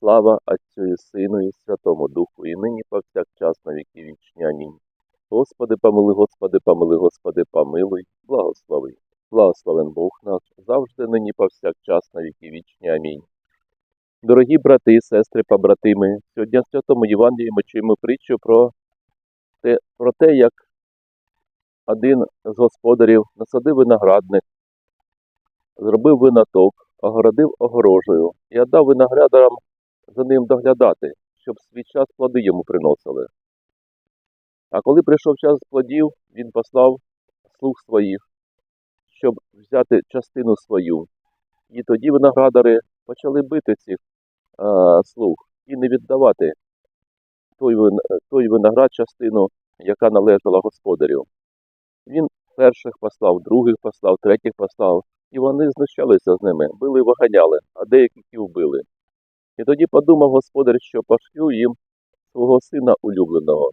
Слава Отцю і Сину і Святому Духу, і нині повсякчас на віки вічні. Амінь. Господи, помили, Господи, помили, Господи, помилуй, благослови. Благословен Бог наш, завжди нині повсякчас на віки вічні. Амінь. Дорогі брати і сестри, побратими, сьогодні в Святому Євангелії ми чуємо притчу про те, про те, як один з господарів насадив виноградник, зробив винаток, огородив огорожею і віддав виноградарам за ним доглядати, щоб свій час плоди йому приносили. А коли прийшов час плодів, він послав слуг своїх, щоб взяти частину свою. І тоді виноградари почали бити цих е, слуг і не віддавати той, той виноград частину, яка належала господарю. Він перших послав, других послав, третіх послав, і вони знущалися з ними, били і виганяли, а деяких і вбили. І тоді подумав господар, що пошлю їм свого сина улюбленого,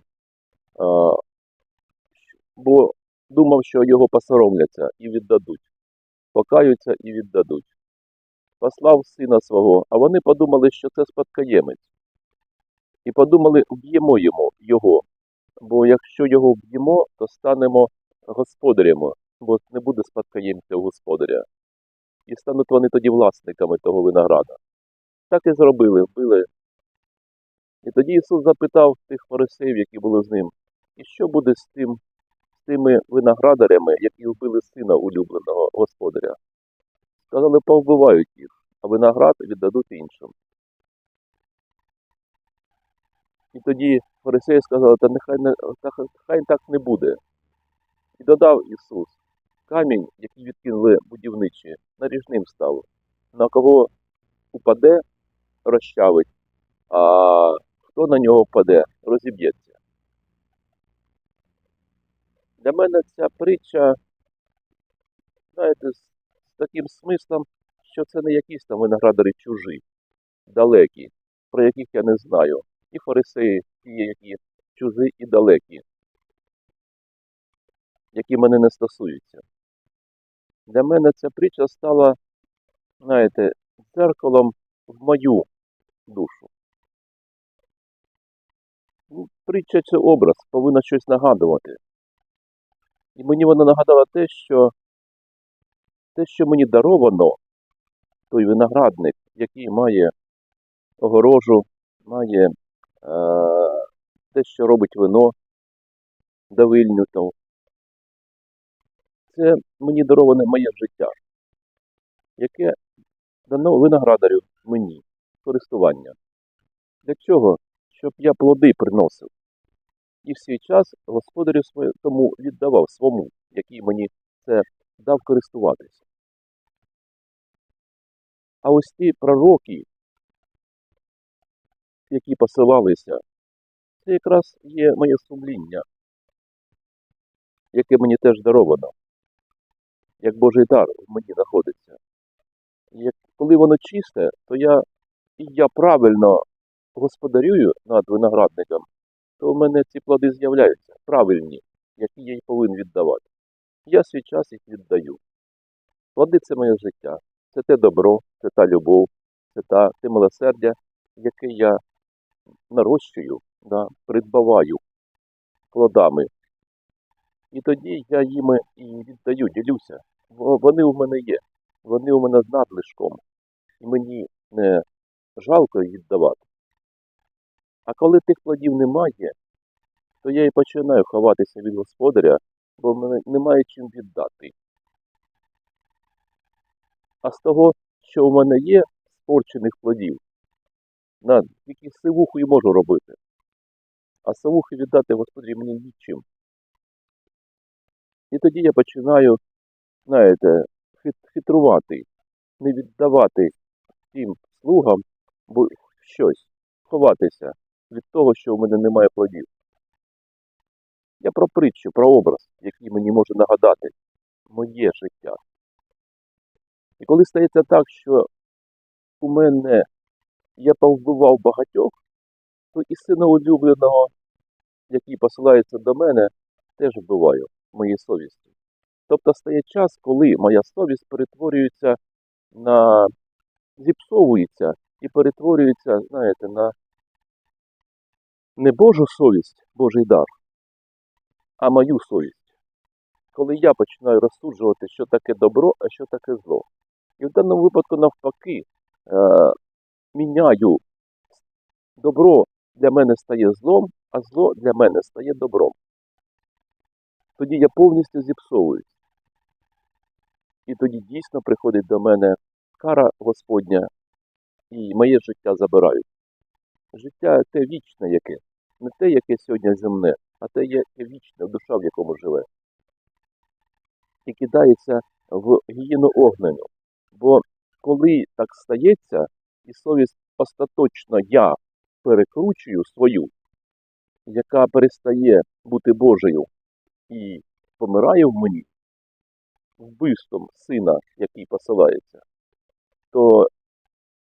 бо думав, що його посоромляться і віддадуть, покаються і віддадуть. Послав сина свого, а вони подумали, що це спадкоємець. І подумали, вб'ємо йому його, бо якщо його вб'ємо, то станемо господарями, бо не буде спадкоємця у господаря. І стануть вони тоді власниками того винограда. Так і зробили, вбили. І тоді Ісус запитав тих фарисеїв, які були з ним, і що буде з тим, з тими виноградарями, які вбили сина улюбленого господаря? Сказали, повбивають їх, а виноград віддадуть іншим. І тоді фарисеї сказали, та нехай, не, та хай так не буде. І додав Ісус, камінь, який відкинули будівничі, наріжним став. На кого упаде, розчавить, а хто на нього впаде, розіб'ється. Для мене ця притча, знаєте, з, таким смислом, що це не якісь там виноградари чужі, далекі, про яких я не знаю. І фарисеї, ті, які чужі і далекі, які мене не стосуються. Для мене ця притча стала, знаєте, дзеркалом в мою душу. Ну, Притча це образ, повинна щось нагадувати. І мені вона нагадала те, що те, що мені даровано, той виноградник, який має огорожу, має е, те, що робить вино, давильню там. Це мені дароване моє життя, яке дано виноградарю мені користування. Для чого? Щоб я плоди приносив. І в свій час господарю тому віддавав свому, який мені це дав користуватися. А ось ті пророки, які посилалися, це якраз є моє сумління, яке мені теж даровано, як Божий дар в мені знаходиться. Як, коли воно чисте, то я і я правильно господарюю над виноградником, то в мене ці плоди з'являються правильні, які я й повинен віддавати. Я свій час їх віддаю. Плоди це моє життя, це те добро, це та любов, це та, те милосердя, яке я нарощую, да, придбаваю плодами. І тоді я їми і віддаю, ділюся. Вони у мене є, вони у мене з надлишком. І мені не жалко віддавати. А коли тих плодів немає, то я і починаю ховатися від господаря, бо мене немає чим віддати. А з того, що в мене є спорчених плодів, на тільки сивуху і можу робити. А сивухи віддати господарі мені нічим. І тоді я починаю, знаєте, хитрувати, не віддавати тим слугам, бо щось, ховатися від того, що в мене немає плодів. Я про притчу, про образ, який мені може нагадати моє життя. І коли стається так, що у мене я повбивав багатьох, то і сина улюбленого, який посилається до мене, теж вбиваю моєю совістю. Тобто стає час, коли моя совість перетворюється на зіпсовується і перетворюється, знаєте, на не Божу совість, Божий дар, а мою совість. Коли я починаю розсуджувати, що таке добро, а що таке зло. І в даному випадку, навпаки, е, міняю добро для мене стає злом, а зло для мене стає добром. Тоді я повністю зіпсовуюсь. І тоді дійсно приходить до мене кара Господня, і моє життя забирають. Життя те вічне яке, не те, яке сьогодні земне, а те, яке вічне, душа, в якому живе. І кидається в гієну огнену. Бо коли так стається, і совість остаточно я перекручую свою, яка перестає бути Божою і помирає в мені вбивством сина, який посилається, то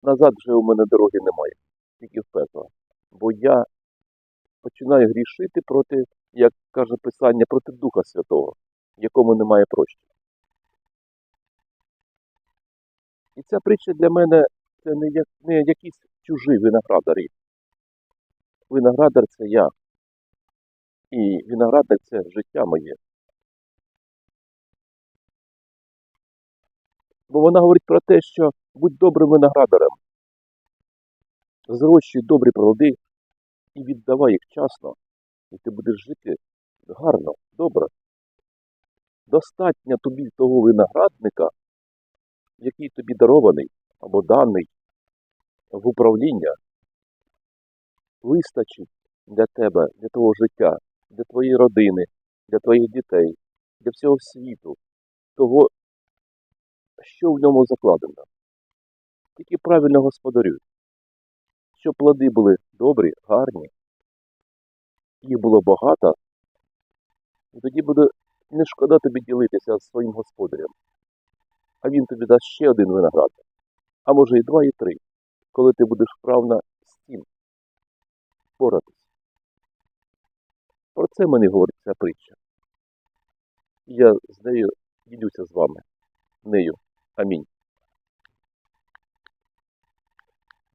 назад вже у мене дороги немає, тільки в пекло. Бо я починаю грішити проти, як каже Писання, проти Духа Святого, якому немає прощення. І ця притча для мене це не, як, не якісь чужі виноградарі. Виноградар це я. І виноградар це життя моє. Бо вона говорить про те, що будь добрим виноградарем, зрощуй добрі плоди і віддавай їх вчасно, і ти будеш жити гарно, добре. Достатньо тобі того виноградника, який тобі дарований або даний в управління, вистачить для тебе, для твого життя, для твоєї родини, для твоїх дітей, для всього світу, того, що в ньому закладено. Тільки правильно господарюй, щоб плоди були добрі, гарні, їх було багато, і тоді буде не шкода тобі ділитися з своїм господарем. А він тобі дасть ще один виноград, а може і два, і три, коли ти будеш вправно з цим поратись. Про це мені говорить ця притча. Я з нею ділюся з вами. Нею. Амінь.